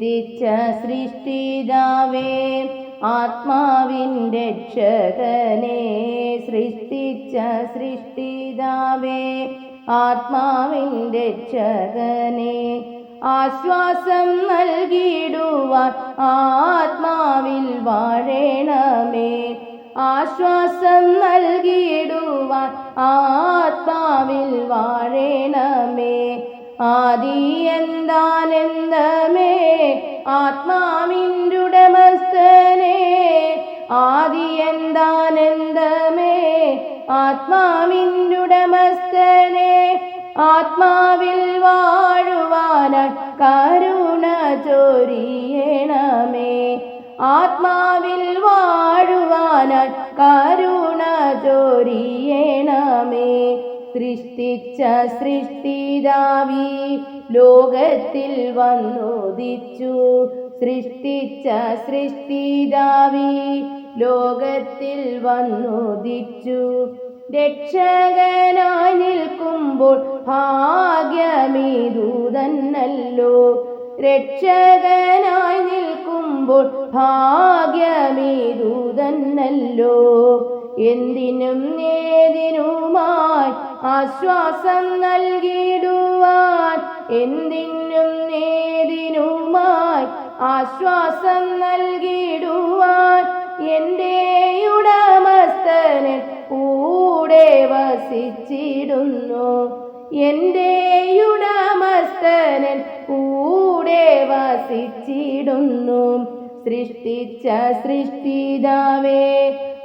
സൃഷ്ടിച്ച സൃഷ്ടിതാവേ ആത്മാവിന്റെ രക്ഷകനെ സൃഷ്ടിച്ച സൃഷ്ടിതാവേ ആത്മാവിന്റെ രക്ഷകനെ ആശ്വാസം നൽകിയിടുവാൻ ആത്മാവിൽ വാഴണമേ. ആശ്വാസം നൽകിയിടുവാൻ ആത്മാവിൽ വാഴണമേ. ആദി എന്താനെന്തമേ ആത്മാവിന്റുടമസ്ഥനെ ആദി എന്താനന്ദമേ ആത്മാവിന്റുടമസ്ഥനെ ആത്മാവിൽ വാഴുവാനായി കരുണ ചൊരിയണമേ. ആത്മാവിൽ വാഴുവാനായി കരുണ ചൊരിയണമേ. സൃഷ്ടിച്ച സൃഷ്ടിരാവി ലോകത്തിൽ വന്നോദിച്ചു. സൃഷ്ടിച്ച സൃഷ്ടിരാവി ലോകത്തിൽ വന്നോദിച്ചു. രക്ഷകനായി നിൽക്കുമ്പോൾ ഭാഗ്യമീതു തന്നല്ലോ രക്ഷകനായി നിൽക്കുമ്പോൾ ഭാഗ്യമീതു തന്നല്ലോ എന്തിനും ഏതിനുമായി ആശ്വാസം നൽകിടുവാൻ എന്തിനും നേതിനുമായി ആശ്വാസം നൽകിടുവാൻ എന്റെ ഉടമസ്ഥന് കൂടെ വസിച്ചിടുന്നു. എന്റെ ഉടമസ്ഥനൻ കൂടെ വസിച്ചിടുന്നു. സൃഷ്ടിച്ച സൃഷ്ടിതാവേ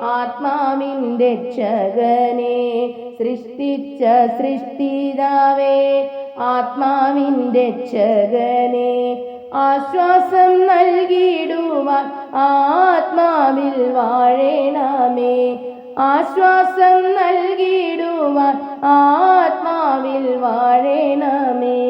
ആത്മാവിന്റെ രക്ഷകനെ സൃഷ്ടിച്ച സൃഷ്ടിതാവേ. ആത്മാവിൻ രക്ഷകനെ ആശ്വാസം നൽകിയിടുവാൻ ആത്മാവിൽ വാഴണമേ. ആശ്വാസം നൽകിയിടുവാൻ ആത്മാവിൽ വാഴണമേ.